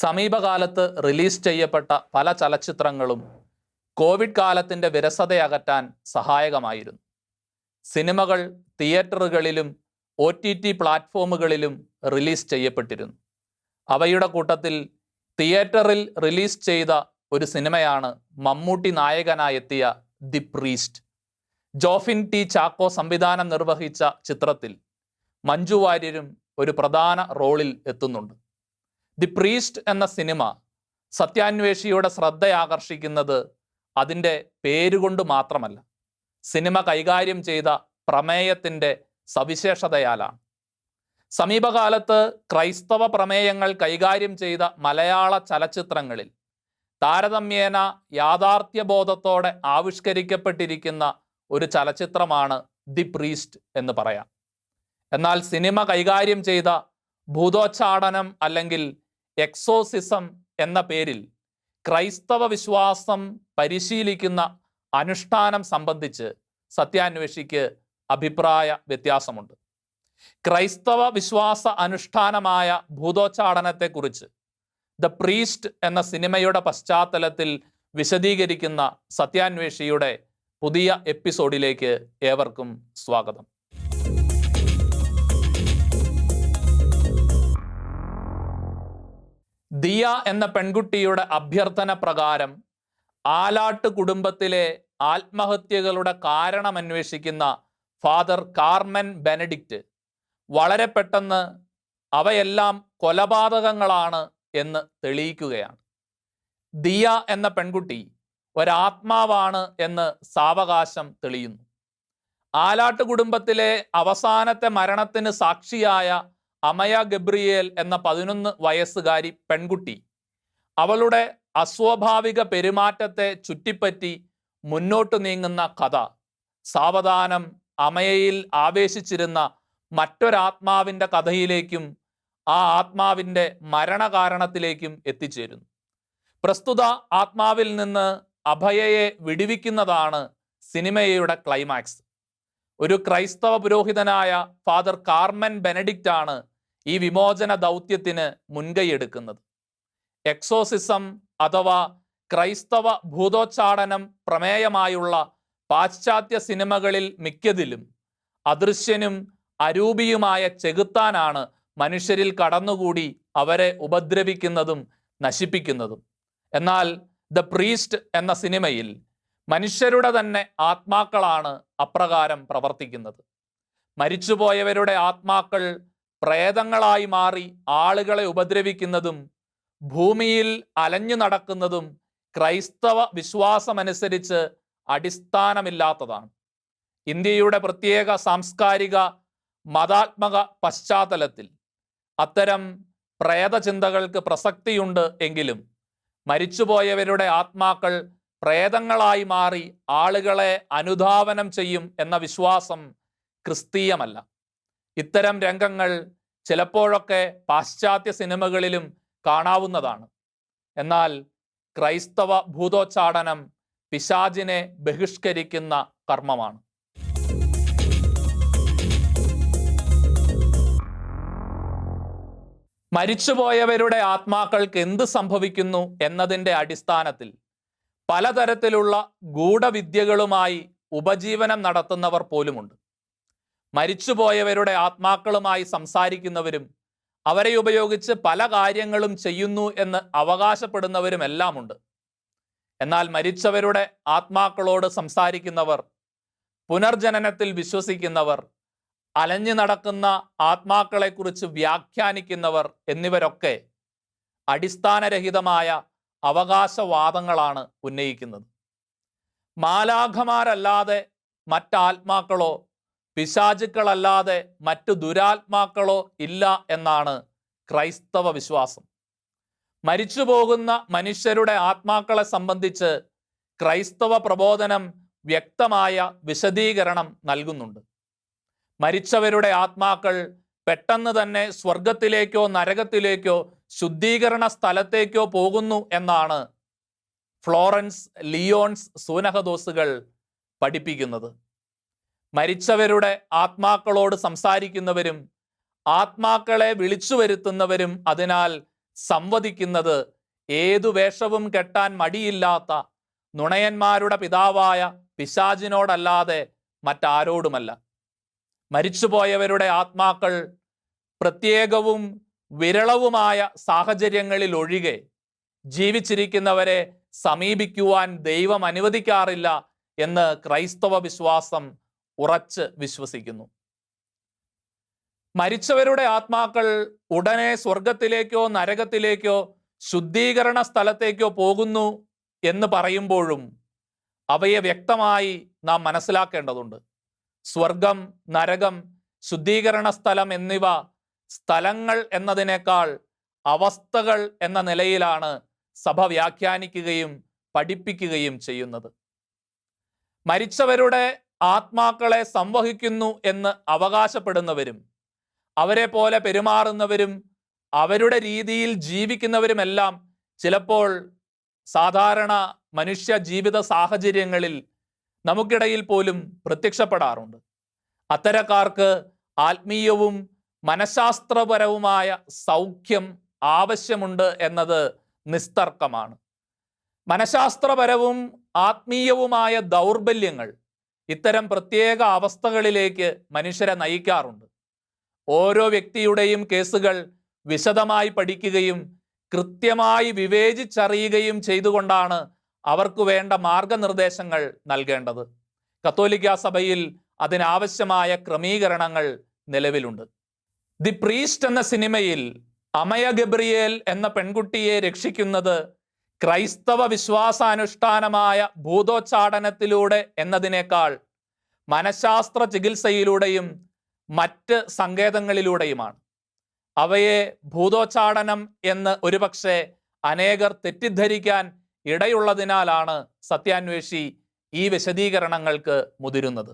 സമീപകാലത്ത് റിലീസ് ചെയ്യപ്പെട്ട പല ചലച്ചിത്രങ്ങളും കോവിഡ് കാലത്തിന്റെ വിരസതയകറ്റാൻ സഹായകമായിരുന്നു. സിനിമകൾ തിയേറ്ററുകളിലും ഒ ടി ടി പ്ലാറ്റ്ഫോമുകളിലും റിലീസ് ചെയ്യപ്പെട്ടിരുന്നു. അവയുടെ കൂട്ടത്തിൽ തിയേറ്ററിൽ റിലീസ് ചെയ്ത ഒരു സിനിമയാണ് Mammootty നായകനായെത്തിയ the priest. Jofin T Chacko സംവിധാനം നിർവഹിച്ച ചിത്രത്തിൽ മഞ്ജു വാര്യരും ഒരു പ്രധാന റോളിൽ എത്തുന്നുണ്ട്. ദി പ്രീസ്റ്റ് എന്ന സിനിമ സത്യാന്വേഷിയുടെ ശ്രദ്ധയാകർഷിക്കുന്നത് അതിന്റെ പേരുകൊണ്ട് മാത്രമല്ല സിനിമ കൈകാര്യം ചെയ്ത പ്രമേയത്തിന്റെ സവിശേഷതയാലാണ്. സമീപകാലത്ത് ക്രൈസ്തവ പ്രമേയങ്ങൾ കൈകാര്യം ചെയ്ത മലയാള ചലച്ചിത്രങ്ങളിൽ താരതമ്യേന യാഥാർത്ഥ്യബോധത്തോടെ ആവിഷ്കരിക്കപ്പെട്ടിരിക്കുന്ന ഒരു ചലച്ചിത്രമാണ് ദി പ്രീസ്റ്റ് എന്ന് പറയാം. എന്നാൽ സിനിമ കൈകാര്യം ചെയ്ത ഭൂതോച്ചാടനം അല്ലെങ്കിൽ എക്സോസിസം എന്ന പേരിൽ ക്രൈസ്തവ വിശ്വാസം പരിശീലിക്കുന്ന അനുഷ്ഠാനം സംബന്ധിച്ച് സത്യാന്വേഷിക്ക് അഭിപ്രായ വ്യത്യാസമുണ്ട്. ക്രൈസ്തവ വിശ്വാസ അനുഷ്ഠാനമായ ഭൂതോച്ചാടനത്തെക്കുറിച്ച് ദ പ്രീസ്റ്റ് എന്ന സിനിമയുടെ പശ്ചാത്തലത്തിൽ വിശദീകരിക്കുന്ന സത്യാന്വേഷിയുടെ പുതിയ എപ്പിസോഡിലേക്ക് ഏവർക്കും സ്വാഗതം. ദിയ എന്ന പെൺകുട്ടിയുടെ അഭ്യർത്ഥന പ്രകാരം ആലാട്ട് കുടുംബത്തിലെ ആത്മഹത്യകളുടെ കാരണം അന്വേഷിക്കുന്ന ഫാദർ കാർമൻ ബെനഡിക്റ്റ് വളരെ പെട്ടെന്ന് അവയെല്ലാം കൊലപാതകങ്ങളാണ് എന്ന് തെളിയിക്കുകയാണ്. ദിയ എന്ന പെൺകുട്ടി ഒരാത്മാവാണ് എന്ന് സാവകാശം തെളിയുന്നു. ആലാട്ട് കുടുംബത്തിലെ അവസാനത്തെ മരണത്തിന് സാക്ഷിയായ അമയ ഗബ്രിയേൽ എന്ന പതിനൊന്ന് വയസ്സുകാരി പെൺകുട്ടി അവളുടെ അസ്വാഭാവിക പെരുമാറ്റത്തെ ചുറ്റിപ്പറ്റി മുന്നോട്ട് നീങ്ങുന്ന കഥ. സാവധാനം അമയയിൽ ആവേശിച്ചിരുന്ന മറ്റൊരാത്മാവിന്റെ കഥയിലേക്കും ആ ആത്മാവിന്റെ മരണകാരണത്തിലേക്കും എത്തിച്ചേരുന്നു. പ്രസ്തുത ആത്മാവിൽ നിന്ന് അഭയയെ വിടുവിക്കുന്നതാണ് സിനിമയുടെ ക്ലൈമാക്സ്. ഒരു ക്രൈസ്തവ പുരോഹിതനായ ഫാദർ കാർമൻ ബെനഡിക്റ്റ് ആണ് ഈ വിമോചന ദൗത്യത്തിന് മുൻകൈയെടുക്കുന്നത് എക്സോസിസം അഥവാ ക്രൈസ്തവ ഭൂതോച്ചാടനം പ്രമേയമായുള്ള പാശ്ചാത്യ സിനിമകളിൽ മിക്കതിലും അദൃശ്യനും അരൂപിയുമായ ചെകുത്താനാണ് മനുഷ്യരിൽ കടന്നുകൂടി അവരെ ഉപദ്രവിക്കുന്നതും നശിപ്പിക്കുന്നതും. എന്നാൽ ദ പ്രീസ്റ്റ് എന്ന സിനിമയിൽ മനുഷ്യരുടെ തന്നെ ആത്മാക്കളാണ് അപ്രകാരം പ്രവർത്തിക്കുന്നത്. മരിച്ചുപോയവരുടെ ആത്മാക്കൾ പ്രേതങ്ങളായി മാറി ആളുകളെ ഉപദ്രവിക്കുന്നതും ഭൂമിയിൽ അലഞ്ഞു നടക്കുന്നതും ക്രൈസ്തവ വിശ്വാസമനുസരിച്ച് അടിസ്ഥാനമില്ലാത്തതാണ്. ഇന്ത്യയുടെ പ്രത്യേക സാംസ്കാരിക മതാത്മക പശ്ചാത്തലത്തിൽ അത്തരം പ്രേതചിന്തകൾക്ക് പ്രസക്തിയുണ്ട് എങ്കിലും മരിച്ചുപോയവരുടെ ആത്മാക്കൾ പ്രേതങ്ങളായി മാറി ആളുകളെ അനുധാവനം ചെയ്യും എന്ന വിശ്വാസം ക്രിസ്തീയമല്ല. ഇത്തരം രംഗങ്ങൾ ചിലപ്പോഴൊക്കെ പാശ്ചാത്യ സിനിമകളിലും കാണാവുന്നതാണ്. എന്നാൽ ക്രൈസ്തവ ഭൂതോച്ചാടനം പിശാജിനെ ബഹിഷ്കരിക്കുന്ന കർമ്മമാണ്. മരിച്ചുപോയവരുടെ ആത്മാക്കൾക്ക് എന്ത് സംഭവിക്കുന്നു എന്നതിന്റെ അടിസ്ഥാനത്തിൽ പലതരത്തിലുള്ള ഗൂഢവിദ്യകളുമായി ഉപജീവനം നടത്തുന്നവർ പോലുമുണ്ട്. മരിച്ചുപോയവരുടെ ആത്മാക്കളുമായി സംസാരിക്കുന്നവരും അവരെ ഉപയോഗിച്ച് പല കാര്യങ്ങളും ചെയ്യുന്നു എന്ന് അവകാശപ്പെടുന്നവരുമെല്ലാമുണ്ട്. എന്നാൽ മരിച്ചവരുടെ ആത്മാക്കളോട് സംസാരിക്കുന്നവർ പുനർജനനത്തിൽ വിശ്വസിക്കുന്നവർ അലഞ്ഞു നടക്കുന്ന ആത്മാക്കളെക്കുറിച്ച് വ്യാഖ്യാനിക്കുന്നവർ എന്നിവരൊക്കെ അടിസ്ഥാനരഹിതമായ അവകാശവാദങ്ങളാണ് ഉന്നയിക്കുന്നത്. മാലാഖമാരല്ലാതെ മറ്റാത്മാക്കളോ പിശാചുക്കളല്ലാതെ മറ്റു ദുരാത്മാക്കളോ ഇല്ല എന്നാണ് ക്രൈസ്തവ വിശ്വാസം. മരിച്ചു പോകുന്ന മനുഷ്യരുടെ ആത്മാക്കളെ സംബന്ധിച്ച് ക്രൈസ്തവ പ്രബോധനം വ്യക്തമായ വിശദീകരണം നൽകുന്നുണ്ട്. മരിച്ചവരുടെ ആത്മാക്കൾ പെട്ടെന്ന് തന്നെ സ്വർഗത്തിലേക്കോ നരകത്തിലേക്കോ ശുദ്ധീകരണ സ്ഥലത്തേക്കോ പോകുന്നു എന്നാണ് ഫ്ലോറൻസ് ലിയോൺസ് സൂനഹദോസുകൾ പഠിപ്പിക്കുന്നത്. മരിച്ചവരുടെ ആത്മാക്കളോട് സംസാരിക്കുന്നവരും ആത്മാക്കളെ വിളിച്ചു വരുത്തുന്നവരും അതിനാൽ സംവദിക്കുന്നത് ഏതു വേഷവും കെട്ടാൻ മടിയില്ലാത്ത നുണയന്മാരുടെ പിതാവായ പിശാചിനോടല്ലാതെ മറ്റാരോടുമല്ല. മരിച്ചുപോയവരുടെ ആത്മാക്കൾ പ്രത്യേകവും വിരളവുമായ സാഹചര്യങ്ങളിൽ ഒഴികെ ജീവിച്ചിരിക്കുന്നവരെ സമീപിക്കുവാൻ ദൈവം അനുവദിക്കാറില്ല എന്ന് ക്രൈസ്തവ വിശ്വാസം ഉറച്ച് വിശ്വസിക്കുന്നു. മരിച്ചവരുടെ ആത്മാക്കൾ ഉടനെ സ്വർഗത്തിലേക്കോ നരകത്തിലേക്കോ ശുദ്ധീകരണ സ്ഥലത്തേക്കോ പോകുന്നു എന്ന് പറയുമ്പോഴും അവയെ വ്യക്തമായി നാം മനസ്സിലാക്കേണ്ടതുണ്ട്. സ്വർഗം നരകം ശുദ്ധീകരണ സ്ഥലം എന്നിവ സ്ഥലങ്ങൾ എന്നതിനേക്കാൾ അവസ്ഥകൾ എന്ന നിലയിലാണ് സഭ വ്യാഖ്യാനിക്കുകയും പഠിപ്പിക്കുകയും ചെയ്യുന്നത്. മരിച്ചവരുടെ ആത്മാക്കളെ സംവഹിക്കുന്നു എന്ന് അവകാശപ്പെടുന്നവരും അവരെ പോലെ പെരുമാറുന്നവരും അവരുടെ രീതിയിൽ ജീവിക്കുന്നവരുമെല്ലാം ചിലപ്പോൾ സാധാരണ മനുഷ്യ ജീവിത സാഹചര്യങ്ങളിൽ നമുക്കിടയിൽ പോലും പ്രത്യക്ഷപ്പെടാറുണ്ട്. അത്തരക്കാർക്ക് ആത്മീയവും മനഃശാസ്ത്രപരവുമായ സൗഖ്യം ആവശ്യമുണ്ട് എന്നത് നിസ്തർക്കമാണ്. മനഃശാസ്ത്രപരവും ആത്മീയവുമായ ദൗർബല്യങ്ങൾ ഇത്തരം പ്രത്യേക അവസ്ഥകളിലേക്ക് മനുഷ്യരെ നയിക്കാറുണ്ട്. ഓരോ വ്യക്തിയുടെയും കേസുകൾ വിശദമായി പഠിക്കുകയും കൃത്യമായി വിവേചിച്ചറിയുകയും ചെയ്തുകൊണ്ടാണ് അവർക്ക് വേണ്ട മാർഗനിർദ്ദേശങ്ങൾ നൽകേണ്ടത്. കത്തോലിക്ക സഭയിൽ അതിനാവശ്യമായ ക്രമീകരണങ്ങൾ നിലവിലുണ്ട്. ദി പ്രീസ്റ്റ് എന്ന സിനിമയിൽ അമയ ഗബ്രിയേൽ എന്ന പെൺകുട്ടിയെ രക്ഷിക്കുന്നത് ക്രൈസ്തവ വിശ്വാസാനുഷ്ഠാനമായ ഭൂതോച്ചാടനത്തിലൂടെ എന്നതിനേക്കാൾ മനഃശാസ്ത്ര ചികിത്സയിലൂടെയും മറ്റ് സങ്കേതങ്ങളിലൂടെയുമാണ്. അവയെ ഭൂതോച്ചാടനം എന്ന് ഒരുപക്ഷെ അനേകർ തെറ്റിദ്ധരിക്കാൻ ഇടയുള്ളതിനാലാണ് സത്യാന്വേഷി ഈ വിശദീകരണങ്ങൾക്ക് മുതിരുന്നത്.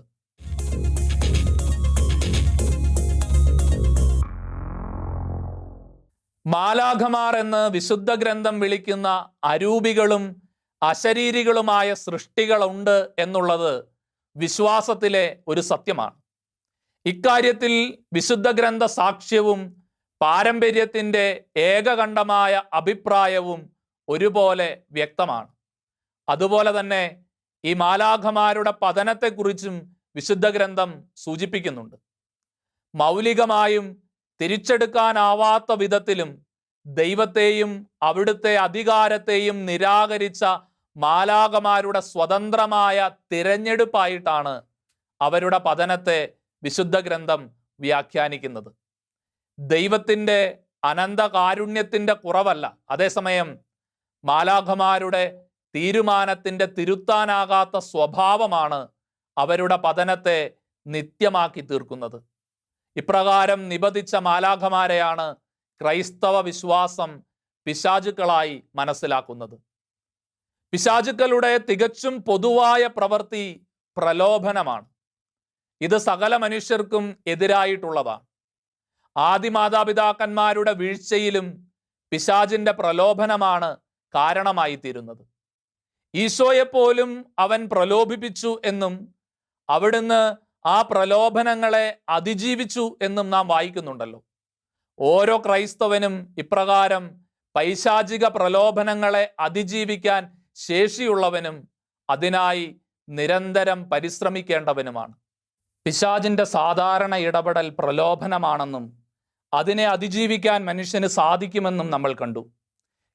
മാലാഖമാർ എന്ന് വിശുദ്ധ ഗ്രന്ഥം വിളിക്കുന്ന അരൂപികളും അശരീരികളുമായ സൃഷ്ടികളുണ്ട് എന്നുള്ളത് വിശ്വാസത്തിലെ ഒരു സത്യമാണ്. ഇക്കാര്യത്തിൽ വിശുദ്ധ ഗ്രന്ഥ സാക്ഷ്യവും പാരമ്പര്യത്തിന്റെ ഏകകണ്ഠമായ അഭിപ്രായവും ഒരുപോലെ വ്യക്തമാണ്. അതുപോലെ തന്നെ ഈ മാലാഖമാരുടെ പതനത്തെക്കുറിച്ചും വിശുദ്ധ ഗ്രന്ഥം സൂചിപ്പിക്കുന്നുണ്ട്. മൗലികമായും തിരിച്ചെടുക്കാനാവാത്ത വിധത്തിലും ദൈവത്തെയും അവിടുത്തെ അധികാരത്തെയും നിരാകരിച്ച മാലാകമാരുടെ സ്വതന്ത്രമായ തിരഞ്ഞെടുപ്പായിട്ടാണ് അവരുടെ പതനത്തെ വിശുദ്ധ ഗ്രന്ഥം വ്യാഖ്യാനിക്കുന്നത്. ദൈവത്തിന്റെ അനന്ത കാരുണ്യത്തിന്റെ കുറവല്ല. അതേസമയം മാലാഖമാരുടെ തീരുമാനത്തിന്റെ തിരുത്താനാകാത്ത സ്വഭാവമാണ് അവരുടെ പതനത്തെ നിത്യമാക്കി തീർക്കുന്നത്. ഇപ്രകാരം നിബന്ധിച്ച മാലാഖമാരെയാണ് ക്രൈസ്തവ വിശ്വാസം പിശാചുക്കളായി മനസ്സിലാക്കുന്നത്. പിശാചുക്കളുടെ തികച്ചും പൊതുവായ പ്രവൃത്തി പ്രലോഭനമാണ്. ഇത് സകല മനുഷ്യർക്കും എതിരായിട്ടുള്ളതാണ്. ആദിമാതാപിതാക്കന്മാരുടെ വീഴ്ചയിലും പിശാചിന്റെ പ്രലോഭനമാണ് കാരണമായി തീരുന്നത് ഈശോയെപ്പോലും അവൻ പ്രലോഭിപ്പിച്ചു എന്നും അവിടുന്ന് ആ പ്രലോഭനങ്ങളെ അതിജീവിച്ചു എന്നും നാം വായിക്കുന്നുണ്ടല്ലോ. ഓരോ ക്രൈസ്തവനും ഇപ്രകാരം പൈശാചിക പ്രലോഭനങ്ങളെ അതിജീവിക്കാൻ ശേഷിയുള്ളവനും അതിനായി നിരന്തരം പരിശ്രമിക്കേണ്ടവനുമാണ്. പിശാചിന്റെ സാധാരണ ഇടപെടൽ പ്രലോഭനമാണെന്നും അതിനെ അതിജീവിക്കാൻ മനുഷ്യന് സാധിക്കുമെന്നും നമ്മൾ കണ്ടു.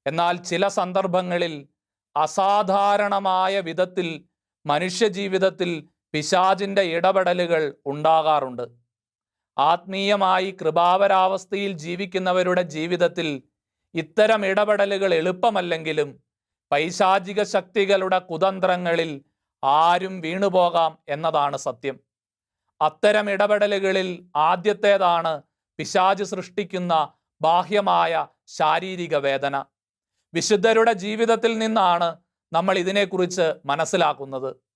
എന്നാൽ ചില സന്ദർഭങ്ങളിൽ അസാധാരണമായ വിധത്തിൽ മനുഷ്യജീവിതത്തിൽ പിശാചിന്റെ ഇടപെടലുകൾ ഉണ്ടാകാറുണ്ട്. ആത്മീയമായി കൃപാവരാവസ്ഥയിൽ ജീവിക്കുന്നവരുടെ ജീവിതത്തിൽ ഇത്തരം ഇടപെടലുകൾ എളുപ്പമല്ലെങ്കിലും പൈശാചിക ശക്തികളുടെ കുതന്ത്രങ്ങളിൽ ആരും വീണുപോകാം എന്നതാണ് സത്യം. അത്തരം ഇടപെടലുകളിൽ ആദ്യത്തേതാണ് പിശാജ് സൃഷ്ടിക്കുന്ന ബാഹ്യമായ ശാരീരിക വേദന. വിശുദ്ധരുടെ ജീവിതത്തിൽ നിന്നാണ് നമ്മൾ ഇതിനെക്കുറിച്ച് മനസ്സിലാക്കുന്നത്.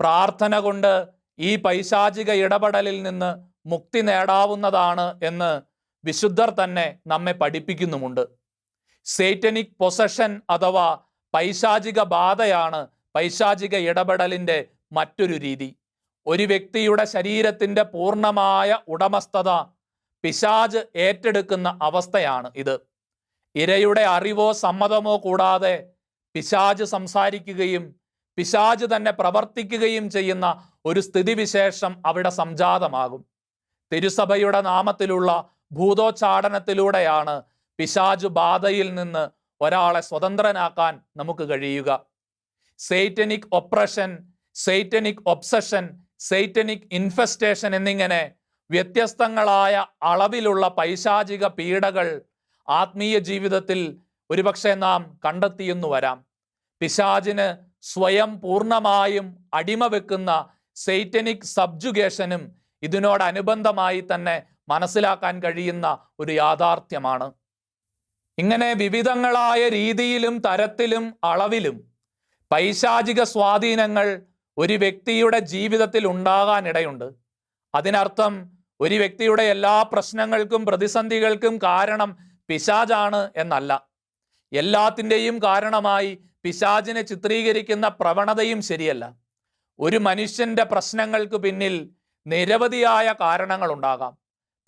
പ്രാർത്ഥന കൊണ്ട് ഈ പൈശാചിക ഇടപെടലിൽ നിന്ന് മുക്തി നേടാവുന്നതാണ് എന്ന് വിശുദ്ധർ തന്നെ നമ്മെ പഠിപ്പിക്കുന്നുമുണ്ട്. സേറ്റനിക് പൊസഷൻ അഥവാ പൈശാചിക ബാധയാണ് പൈശാചിക ഇടപെടലിന്റെ മറ്റൊരു രീതി. ഒരു വ്യക്തിയുടെ ശരീരത്തിന്റെ പൂർണമായ ഉടമസ്ഥത പിശാജ് ഏറ്റെടുക്കുന്ന അവസ്ഥയാണ് ഇത്. ഇരയുടെ അറിവോ സമ്മതമോ കൂടാതെ പിശാജ് സംസാരിക്കുകയും പിശാജ് തന്നെ പ്രവർത്തിക്കുകയും ചെയ്യുന്ന ഒരു സ്ഥിതിവിശേഷം അവിടെ സംജാതമാകും. തിരുസഭയുടെ നാമത്തിലുള്ള ഭൂതോച്ചാടനത്തിലൂടെയാണ് പിശാജ് ബാധയിൽ നിന്ന് ഒരാളെ സ്വതന്ത്രനാക്കാൻ നമുക്ക് കഴിയുക. Satanic oppression satanic obsession satanic infestation എന്നിങ്ങനെ വ്യത്യസ്തങ്ങളായ അളവിലുള്ള പൈശാചിക പീഡകൾ ആത്മീയ ജീവിതത്തിൽ ഒരുപക്ഷെ നാം കണ്ടെത്തിയെന്നു വരാം. പിശാചിന് സ്വയം പൂർണമായും അടിമ വെക്കുന്ന സെയ്റ്റനിക് സബ്ജുഗേഷനും ഇതിനോടനുബന്ധമായി തന്നെ മനസ്സിലാക്കാൻ കഴിയുന്ന ഒരു യാഥാർത്ഥ്യമാണ്. ഇങ്ങനെ വിവിധങ്ങളായ രീതിയിലും തരത്തിലും അളവിലും പൈശാചിക സ്വാധീനങ്ങൾ ഒരു വ്യക്തിയുടെ ജീവിതത്തിൽ ഉണ്ടാകാനിടയുണ്ട്. അതിനർത്ഥം ഒരു വ്യക്തിയുടെ എല്ലാ പ്രശ്നങ്ങൾക്കും പ്രതിസന്ധികൾക്കും കാരണം പിശാചാണ് എന്നല്ല. എല്ലാത്തിന്റെയും കാരണമായി പിശാചിനെ ചിത്രീകരിക്കുന്ന പ്രവണതയും ശരിയല്ല. ഒരു മനുഷ്യന്റെ പ്രശ്നങ്ങൾക്ക് പിന്നിൽ നിരവധിയായ കാരണങ്ങൾ ഉണ്ടാകാം.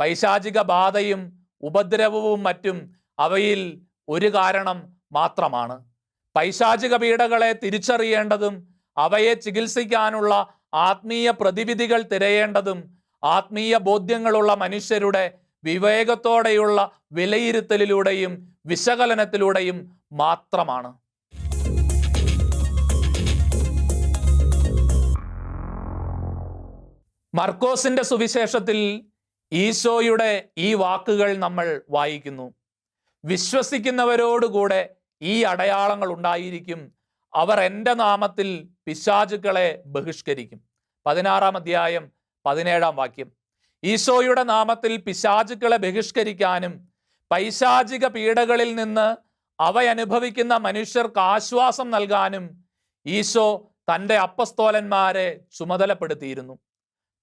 പൈശാചിക ബാധയും ഉപദ്രവവും മറ്റും അവയിൽ ഒരു കാരണം മാത്രമാണ്. പൈശാചിക പീഡകളെ തിരിച്ചറിയേണ്ടതും അവയെ ചികിത്സിക്കാനുള്ള ആത്മീയ പ്രതിവിധികൾ തിരയേണ്ടതും ആത്മീയ ബോധ്യങ്ങളുള്ള മനുഷ്യരുടെ വിവേകത്തോടെയുള്ള വിലയിരുത്തലിലൂടെയും വിശകലനത്തിലൂടെയും മാത്രമാണ്. മർക്കോസിന്റെ സുവിശേഷത്തിൽ ഈശോയുടെ ഈ വാക്കുകൾ നമ്മൾ വായിക്കുന്നു. വിശ്വസിക്കുന്നവരോടുകൂടെ ഈ അടയാളങ്ങൾ ഉണ്ടായിരിക്കും. അവർ എന്റെ നാമത്തിൽ പിശാചുക്കളെ ബഹിഷ്കരിക്കും. പതിനാറാം അധ്യായം പതിനേഴാം വാക്യം. ഈശോയുടെ നാമത്തിൽ പിശാചുക്കളെ ബഹിഷ്കരിക്കാനും പൈശാചിക പീഡകളിൽ നിന്ന് അവയനുഭവിക്കുന്ന മനുഷ്യർക്ക് ആശ്വാസം നൽകാനും ഈശോ തന്റെ അപ്പസ്തോലന്മാരെ ചുമതലപ്പെടുത്തിയിരുന്നു.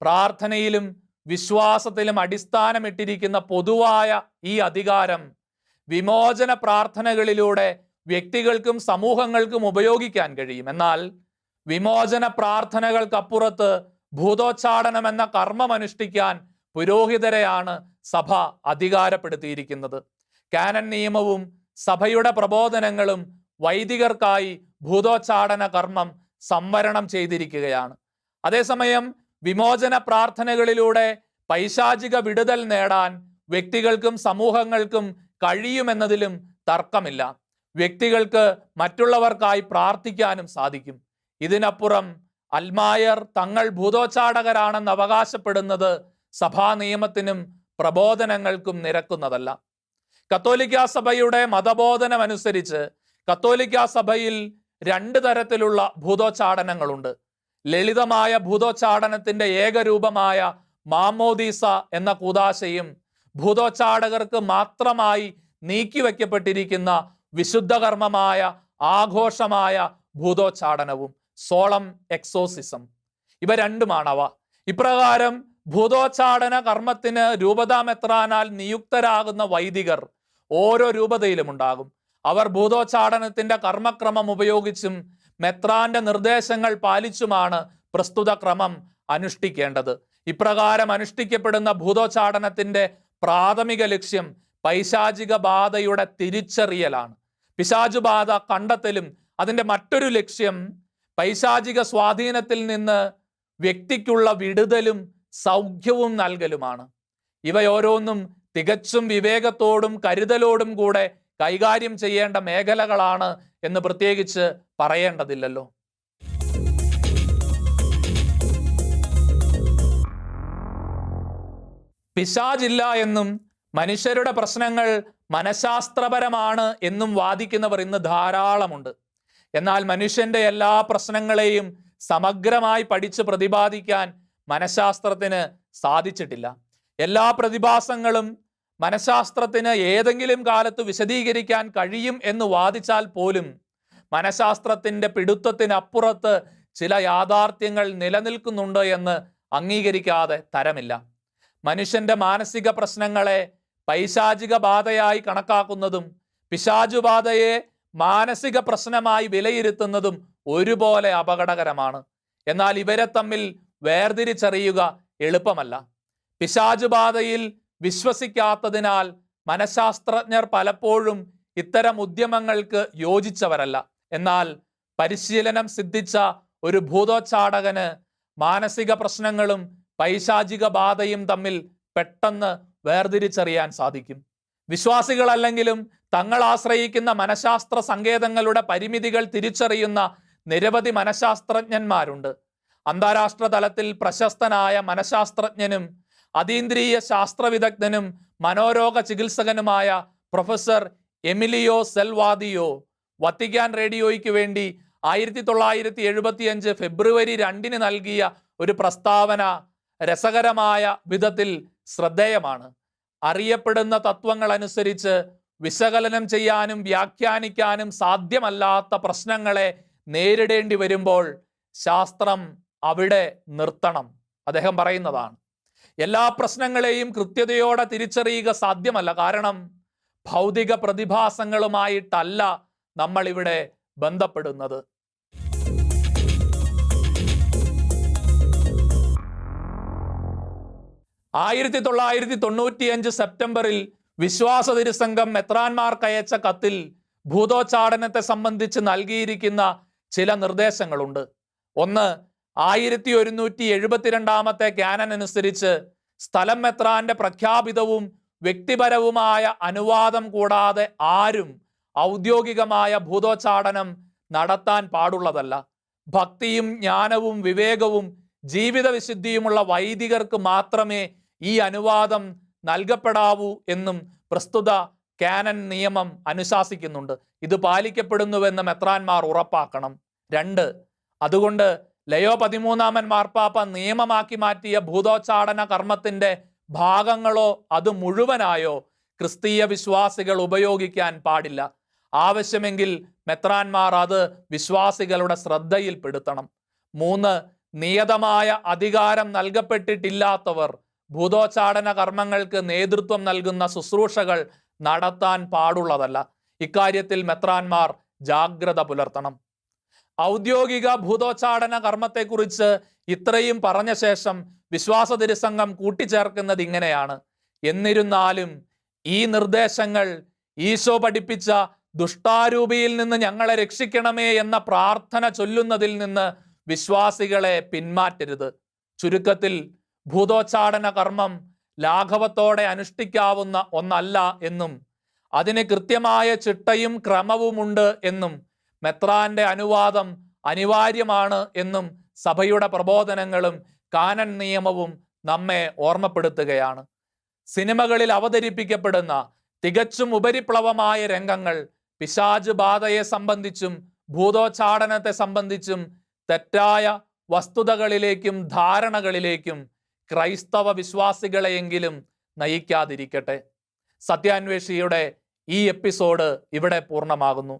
പ്രാർത്ഥനയിലും വിശ്വാസത്തിലും അടിസ്ഥാനമിട്ടിരിക്കുന്ന പൊതുവായ ഈ അധികാരം വിമോചന പ്രാർത്ഥനകളിലൂടെ വ്യക്തികൾക്കും സമൂഹങ്ങൾക്കും ഉപയോഗിക്കാൻ കഴിയും. എന്നാൽ വിമോചന പ്രാർത്ഥനകൾക്കപ്പുറത്ത് ഭൂതോച്ചാടനം എന്ന കർമ്മം അനുഷ്ഠിക്കാൻ പുരോഹിതരെയാണ് സഭ അധികാരപ്പെടുത്തിയിരിക്കുന്നത്. കാനൻ നിയമവും സഭയുടെ പ്രബോധനങ്ങളും വൈദികർക്കായി ഭൂതോച്ചാടന കർമ്മം സംവരണം ചെയ്തിരിക്കുകയാണ്. അതേസമയം വിമോചന പ്രാർത്ഥനകളിലൂടെ പൈശാചിക വിടുതൽ നേടാൻ വ്യക്തികൾക്കും സമൂഹങ്ങൾക്കും കഴിയുമെന്നതിലും തർക്കമില്ല. വ്യക്തികൾക്ക് മറ്റുള്ളവർക്കായി പ്രാർത്ഥിക്കാനും സാധിക്കും. ഇതിനപ്പുറം അൽമായർ തങ്ങൾ ഭൂതോച്ചാടകരാണെന്ന് അവകാശപ്പെടുന്നത് സഭാ നിയമത്തിനും പ്രബോധനങ്ങൾക്കും നിരക്കുന്നതല്ല. കത്തോലിക്ക സഭയുടെ മതബോധനമനുസരിച്ച് കത്തോലിക്ക സഭയിൽ രണ്ട് തരത്തിലുള്ള ഭൂതോച്ചാടനങ്ങളുണ്ട്. ലളിതമായ ഭൂതോച്ചാടനത്തിന്റെ ഏകരൂപമായ മാമോദീസ എന്ന കൂതാശയും ഭൂതോച്ചാടകർക്ക് മാത്രമായി നീക്കിവെക്കപ്പെട്ടിരിക്കുന്ന വിശുദ്ധകർമ്മമായ ആഘോഷമായ ഭൂതോച്ചാടനവും സോളം എക്സോസിസം. ഇവ രണ്ടുമാണവ. ഇപ്രകാരം ഭൂതോച്ചാടന കർമ്മത്തിന് രൂപതാമെത്രാനാൽ നിയുക്തരാകുന്ന വൈദികർ ഓരോ രൂപതയിലും ഉണ്ടാകും. അവർ ഭൂതോച്ചാടനത്തിന്റെ കർമ്മക്രമം ഉപയോഗിച്ചും മെത്രാന്റെ നിർദ്ദേശങ്ങൾ പാലിച്ചുമാണ് പ്രസ്തുത ക്രമം അനുഷ്ഠിക്കേണ്ടത്. ഇപ്രകാരം അനുഷ്ഠിക്കപ്പെടുന്ന ഭൂതോച്ചാടനത്തിന്റെ പ്രാഥമിക ലക്ഷ്യം പൈശാചിക ബാധയുടെ തിരിച്ചറിയലാണ്. പിശാചു ബാധ കണ്ടെത്തലും അതിന്റെ മറ്റൊരു ലക്ഷ്യം പൈശാചിക സ്വാധീനത്തിൽ നിന്ന് വ്യക്തിക്കുള്ള വിടുതലും സൗഖ്യവും നൽകലുമാണ്. ഇവയോരോന്നും തികച്ചും വിവേകത്തോടും കരുതലോടും കൂടെ കൈകാര്യം ചെയ്യേണ്ട മേഖലകളാണ് എന്ന് പ്രത്യേകിച്ച് പറയേണ്ടതില്ലല്ലോ. പിശാജില്ല എന്നും മനുഷ്യരുടെ പ്രശ്നങ്ങൾ മനഃശാസ്ത്രപരമാണ് എന്നും വാദിക്കുന്നവർ ഇന്ന് ധാരാളമുണ്ട്. എന്നാൽ മനുഷ്യന്റെ എല്ലാ പ്രശ്നങ്ങളെയും സമഗ്രമായി പഠിച്ച് പ്രതിപാദിക്കാൻ മനഃശാസ്ത്രത്തിന് സാധിച്ചിട്ടില്ല. എല്ലാ പ്രതിഭാസങ്ങളും മനഃശാസ്ത്രത്തിന് ഏതെങ്കിലും കാലത്ത് വിശദീകരിക്കാൻ കഴിയും എന്ന് വാദിച്ചാൽ പോലും മനഃശാസ്ത്രത്തിന്റെ പിടുത്തത്തിനപ്പുറത്ത് ചില യാഥാർത്ഥ്യങ്ങൾ നിലനിൽക്കുന്നുണ്ട് എന്ന് അംഗീകരിക്കാതെ തരമില്ല. മനുഷ്യന്റെ മാനസിക പ്രശ്നങ്ങളെ പൈശാചിക ബാധയായി കണക്കാക്കുന്നതും പിശാചുബാധയെ മാനസിക പ്രശ്നമായി വിലയിരുത്തുന്നതും ഒരുപോലെ അപകടകരമാണ്. എന്നാൽ ഇവരെ തമ്മിൽ വേർതിരിച്ചറിയുക എളുപ്പമല്ല. പിശാചുബാധയിൽ വിശ്വസിക്കാത്തതിനാൽ മനഃശാസ്ത്രജ്ഞർ പലപ്പോഴും ഇത്തരം ഉദ്യമങ്ങൾക്ക് യോജിച്ചവരല്ല. എന്നാൽ പരിശീലനം സിദ്ധിച്ച ഒരു ഭൂതോച്ചാടകന് മാനസിക പ്രശ്നങ്ങളും പൈശാചിക ബാധയും തമ്മിൽ പെട്ടെന്ന് വേർതിരിച്ചറിയാൻ സാധിക്കും. വിശ്വാസികളല്ലെങ്കിലും തങ്ങൾ ആശ്രയിക്കുന്ന മനഃശാസ്ത്ര സങ്കേതങ്ങളുടെ പരിമിതികൾ തിരിച്ചറിയുന്ന നിരവധി മനഃശാസ്ത്രജ്ഞന്മാരുണ്ട്. അന്താരാഷ്ട്ര തലത്തിൽ പ്രശസ്തനായ മനഃശാസ്ത്രജ്ഞനും അതീന്ദ്രിയ ശാസ്ത്രവിദഗ്ധനും മനോരോഗ ചികിത്സകനുമായ പ്രൊഫസർ എമിലിയോ സെൽവാദിയോ വത്തിക്കാൻ റേഡിയോയ്ക്ക് വേണ്ടി ആയിരത്തി തൊള്ളായിരത്തി എഴുപത്തിയഞ്ച് ഫെബ്രുവരി രണ്ടിന് നൽകിയ ഒരു പ്രസ്താവന രസകരമായ വിധത്തിൽ ശ്രദ്ധേയമാണ്. അറിയപ്പെടുന്ന തത്വങ്ങൾ അനുസരിച്ച് വിശകലനം ചെയ്യാനും വ്യാഖ്യാനിക്കാനും സാധ്യമല്ലാത്ത പ്രശ്നങ്ങളെ നേരിടേണ്ടി വരുമ്പോൾ ശാസ്ത്രം അവിടെ നിർത്തണം. അദ്ദേഹം പറയുന്നതാണ് എല്ലാ പ്രശ്നങ്ങളെയും കൃത്യതയോടെ തിരിച്ചറിയുക സാധ്യമല്ല. കാരണം ഭൗതിക പ്രതിഭാസങ്ങളുമായിട്ടല്ല നമ്മൾ ഇവിടെ ബന്ധപ്പെടുന്നത്. ആയിരത്തി തൊള്ളായിരത്തി തൊണ്ണൂറ്റിയഞ്ച് സെപ്റ്റംബറിൽ വിശ്വാസ തിരുസംഘം മെത്രാന്മാർക്കയച്ച കത്തിൽ ഭൂതോച്ചാടനത്തെ സംബന്ധിച്ച് നൽകിയിരിക്കുന്ന ചില നിർദ്ദേശങ്ങളുണ്ട്. ഒന്ന് ആയിരത്തി ഒരുന്നൂറ്റി എഴുപത്തിരണ്ടാമത്തെ ക്യാനൻ അനുസരിച്ച് സ്ഥലം മെത്രാന്റെ പ്രഖ്യാപിതവും വ്യക്തിപരവുമായ അനുവാദം കൂടാതെ ആരും ഔദ്യോഗികമായ ഭൂതോച്ചാടനം നടത്താൻ പാടുള്ളതല്ല. ഭക്തിയും ജ്ഞാനവും വിവേകവും ജീവിത വിശുദ്ധിയുമുള്ള വൈദികർക്ക് മാത്രമേ ഈ അനുവാദം നൽകപ്പെടാവൂ എന്നും പ്രസ്തുത കാനൻ നിയമം അനുശാസിക്കുന്നുണ്ട്. ഇത് പാലിക്കപ്പെടുന്നുവെന്ന് മെത്രാന്മാർ ഉറപ്പാക്കണം. രണ്ട് അതുകൊണ്ട് ലയോ പതിമൂന്നാമൻ മാർപ്പാപ്പ നിയമമാക്കി മാറ്റിയ ഭൂതോച്ചാടന കർമ്മത്തിന്റെ ഭാഗങ്ങളോ അത് മുഴുവനായോ ക്രിസ്തീയ വിശ്വാസികൾ ഉപയോഗിക്കാൻ പാടില്ല. ആവശ്യമെങ്കിൽ മെത്രാൻമാർ അത് വിശ്വാസികളുടെ ശ്രദ്ധയിൽപ്പെടുത്തണം മൂന്ന് നിയതമായ അധികാരം നൽകപ്പെട്ടിട്ടില്ലാത്തവർ ഭൂതോച്ചാടന കർമ്മങ്ങൾക്ക് നേതൃത്വം നൽകുന്ന ശുശ്രൂഷകൾ നടത്താൻ പാടുള്ളതല്ല. ഇക്കാര്യത്തിൽ മെത്രാൻമാർ ജാഗ്രത പുലർത്തണം. ഔദ്യോഗിക ഭൂതോച്ചാടന കർമ്മത്തെക്കുറിച്ച് ഇത്രയും പറഞ്ഞ ശേഷം വിശ്വാസ തിരുസംഘം കൂട്ടിച്ചേർക്കുന്നത് ഇങ്ങനെയാണ്. എന്നിരുന്നാലും ഈ നിർദ്ദേശങ്ങൾ ഈശോ പഠിപ്പിച്ച ദുഷ്ടാരൂപിയിൽ നിന്ന് ഞങ്ങളെ രക്ഷിക്കണമേ എന്ന പ്രാർത്ഥന ചൊല്ലുന്നതിൽ നിന്ന് വിശ്വാസികളെ പിന്മാറ്റരുത്. ചുരുക്കത്തിൽ ഭൂതോച്ചാടന കർമ്മം ലാഘവത്തോടെ അനുഷ്ഠിക്കാവുന്ന ഒന്നല്ല എന്നും അതിന് കൃത്യമായ ചിട്ടയും ക്രമവുമുണ്ട് എന്നും മെത്രാന്റെ അനുവാദം അനിവാര്യമാണ് എന്നും സഭയുടെ പ്രബോധനങ്ങളും കാനൻ നിയമവും നമ്മെ ഓർമ്മപ്പെടുത്തുകയാണ്. സിനിമകളിൽ അവതരിപ്പിക്കപ്പെടുന്ന തികച്ചും ഉപരിപ്ലവമായ രംഗങ്ങൾ പിശാജ് ബാധയെ സംബന്ധിച്ചും ഭൂതോച്ചാടനത്തെ സംബന്ധിച്ചും തെറ്റായ വസ്തുതകളിലേക്കും ധാരണകളിലേക്കും ക്രൈസ്തവ വിശ്വാസികളെയെങ്കിലും നയിക്കാതിരിക്കട്ടെ. സത്യാന്വേഷിയുടെ ഈ എപ്പിസോഡ് ഇവിടെ പൂർണമാകുന്നു.